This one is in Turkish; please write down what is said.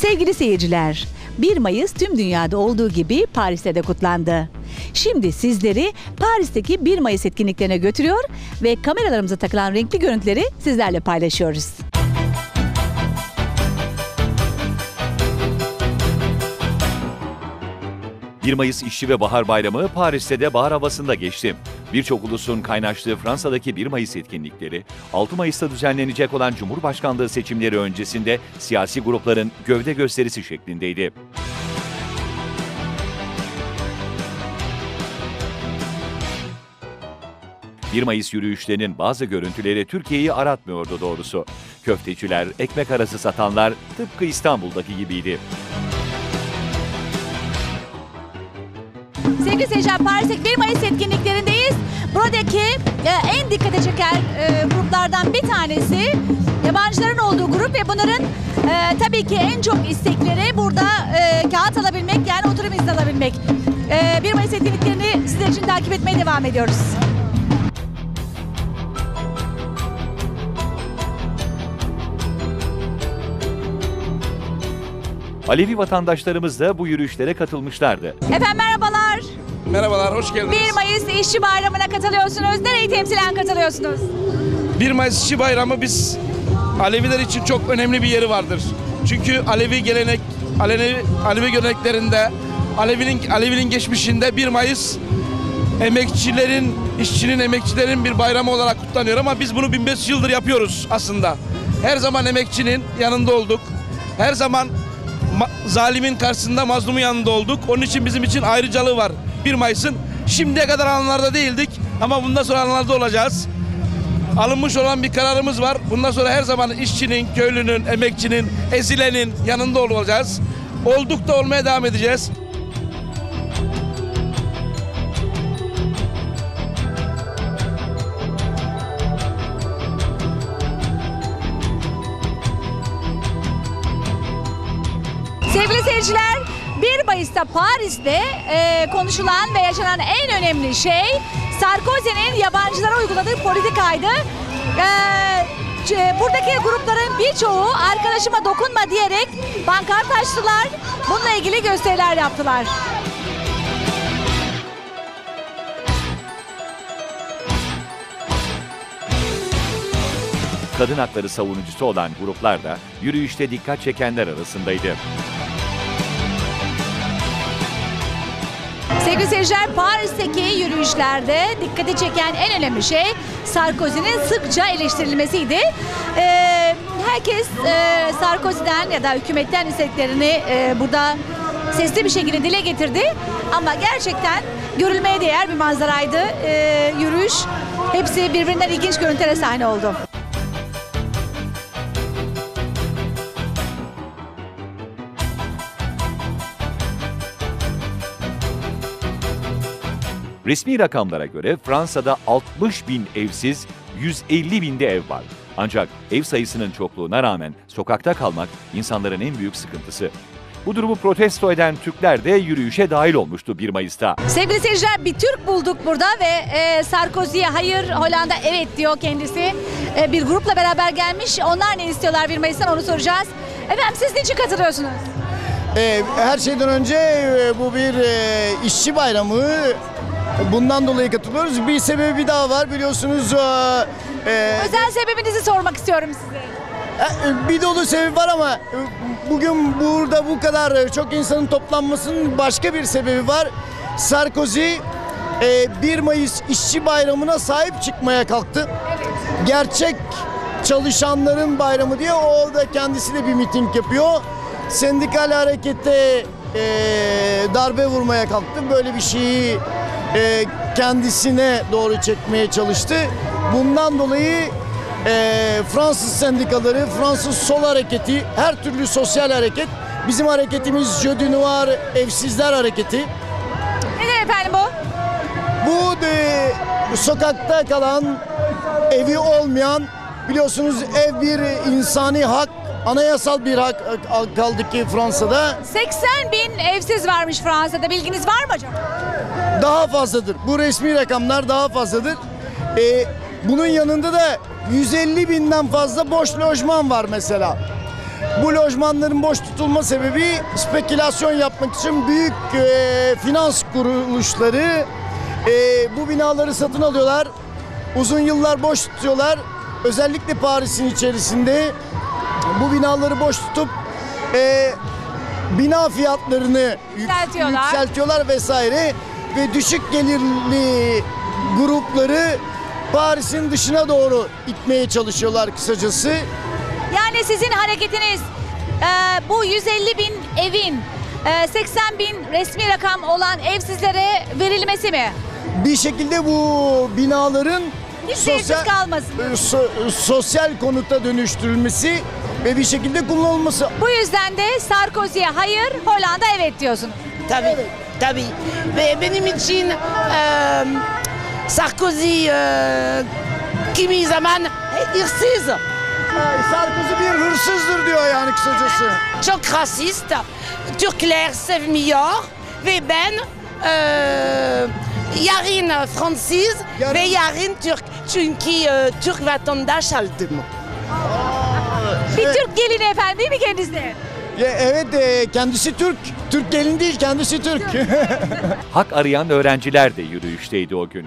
Sevgili seyirciler, 1 Mayıs tüm dünyada olduğu gibi Paris'te de kutlandı. Şimdi sizleri Paris'teki 1 Mayıs etkinliklerine götürüyor ve kameralarımıza takılan renkli görüntüleri sizlerle paylaşıyoruz. – 1 Mayıs İşçi ve Bahar Bayramı Paris'te de bahar havasında geçti. Birçok ulusun kaynaştığı Fransa'daki 1 Mayıs etkinlikleri, 6 Mayıs'ta düzenlenecek olan Cumhurbaşkanlığı seçimleri öncesinde siyasi grupların gövde gösterisi şeklindeydi. ...1 Mayıs yürüyüşlerinin bazı görüntüleri Türkiye'yi aratmıyordu doğrusu. Köfteciler, ekmek arası satanlar tıpkı İstanbul'daki gibiydi. Sevgili seyirciler Paris'teki 1 Mayıs etkinliklerindeyiz. Buradaki e, en dikkate çeker e, gruplardan bir tanesi yabancıların olduğu grup ve bunların e, tabii ki en çok istekleri burada e, kağıt alabilmek yani oturum izni alabilmek. E, 1 Mayıs etkinliklerini sizler için takip etmeye devam ediyoruz. Alevi vatandaşlarımız da bu yürüyüşlere katılmışlardı. Efendim merhabalar. Merhabalar, hoş geldiniz. 1 Mayıs İşçi Bayramı'na katılıyorsunuz. Nereyi temsilen katılıyorsunuz? 1 Mayıs İşçi Bayramı biz Aleviler için çok önemli bir yeri vardır. Çünkü Alevi gelenek, Alevi, Alevi göreneklerinde, Alevinin, Alevinin geçmişinde 1 Mayıs emekçilerin, işçinin, emekçilerin bir bayramı olarak kutlanıyor ama biz bunu 1500 yıldır yapıyoruz aslında. Her zaman emekçinin yanında olduk. Her zaman ma- zalimin karşısında mazlumun yanında olduk. Onun için bizim için ayrıcalığı var 1 Mayıs'ın. Şimdiye kadar alanlarda değildik ama bundan sonra alanlarda olacağız. Alınmış olan bir kararımız var. Bundan sonra her zaman işçinin, köylünün, emekçinin, ezilenin yanında olacağız. Olduk da olmaya devam edeceğiz. Sevgili seyirciler, 1 Mayıs'ta Paris'te e, konuşulan ve yaşanan en önemli şey Sarkozy'nin yabancılara uyguladığı politikaydı. E, ç- buradaki grupların birçoğu arkadaşıma dokunma diyerek pankart açtılar. Bununla ilgili gösteriler yaptılar. Kadın hakları savunucusu olan gruplar da yürüyüşte dikkat çekenler arasındaydı. Sevgili seyirciler Paris'teki yürüyüşlerde dikkati çeken en önemli şey Sarkozy'nin sıkça eleştirilmesiydi. Ee, herkes e, Sarkozy'den ya da hükümetten istediklerini e, burada sesli bir şekilde dile getirdi. Ama gerçekten görülmeye değer bir manzaraydı. Ee, yürüyüş hepsi birbirinden ilginç görüntülere sahne oldu. Resmi rakamlara göre Fransa'da 60 bin evsiz, 150 binde ev var. Ancak ev sayısının çokluğuna rağmen sokakta kalmak insanların en büyük sıkıntısı. Bu durumu protesto eden Türkler de yürüyüşe dahil olmuştu 1 Mayıs'ta. Sevgili seyirciler bir Türk bulduk burada ve e, Sarkozy'ye hayır Hollanda evet diyor kendisi. E, bir grupla beraber gelmiş. Onlar ne istiyorlar 1 Mayıs'tan onu soracağız. Efendim siz niçin katılıyorsunuz? Ee, her şeyden önce e, bu bir e, işçi bayramı. Bundan dolayı katılıyoruz. Bir sebebi daha var biliyorsunuz. e, e, Özel sebebinizi sormak istiyorum size. e, bir dolu sebebi var ama e, bugün burada bu kadar çok insanın toplanmasının başka bir sebebi var. Sarkozy e, 1 Mayıs işçi bayramına sahip çıkmaya kalktı. Gerçek çalışanların bayramı diye o da kendisi de bir miting yapıyor. Sendikal harekete e, darbe vurmaya kalktı. Böyle bir şeyi e, kendisine doğru çekmeye çalıştı. Bundan dolayı e, Fransız sendikaları, Fransız sol hareketi, her türlü sosyal hareket, bizim hareketimiz Jeudi Noir, Evsizler Hareketi. Nedir efendim bu? Bu de, sokakta kalan, evi olmayan, biliyorsunuz ev bir insani hak, anayasal bir hak kaldı ki Fransa'da. 80 bin evsiz varmış Fransa'da. Bilginiz var mı acaba? Daha fazladır. Bu resmi rakamlar daha fazladır. E, bunun yanında da 150 binden fazla boş lojman var mesela. Bu lojmanların boş tutulma sebebi spekülasyon yapmak için büyük e, finans kuruluşları e, bu binaları satın alıyorlar. Uzun yıllar boş tutuyorlar. Özellikle Paris'in içerisinde bu binaları boş tutup e, bina fiyatlarını yük- Yükseltiyorlar. yükseltiyorlar vesaire ve düşük gelirli grupları Paris'in dışına doğru itmeye çalışıyorlar kısacası. Yani sizin hareketiniz e, bu 150 bin evin e, 80 bin resmi rakam olan evsizlere verilmesi mi? Bir şekilde bu binaların Hiç evsiz kalmasın. e, so- sosyal konuta dönüştürülmesi ve bir şekilde kullanılması. Bu yüzden de Sarkozy'ye hayır, Hollanda evet diyorsun. Tabii, tabii. Ve benim için eee, Sarkozy eee, kimi zaman hırsız, Sarkozy bir hırsızdır diyor yani kısacası. çok rasist, Türkler sevmiyor ve ben yarın Fransız Yarın- ve yarın Türk. Çünkü eee, Türk vatandaş aldım. Bir Türk gelini efendim değil mi kendisi? Ya, evet e, kendisi Türk. Türk gelin değil kendisi Türk. Hak arayan öğrenciler de yürüyüşteydi o gün.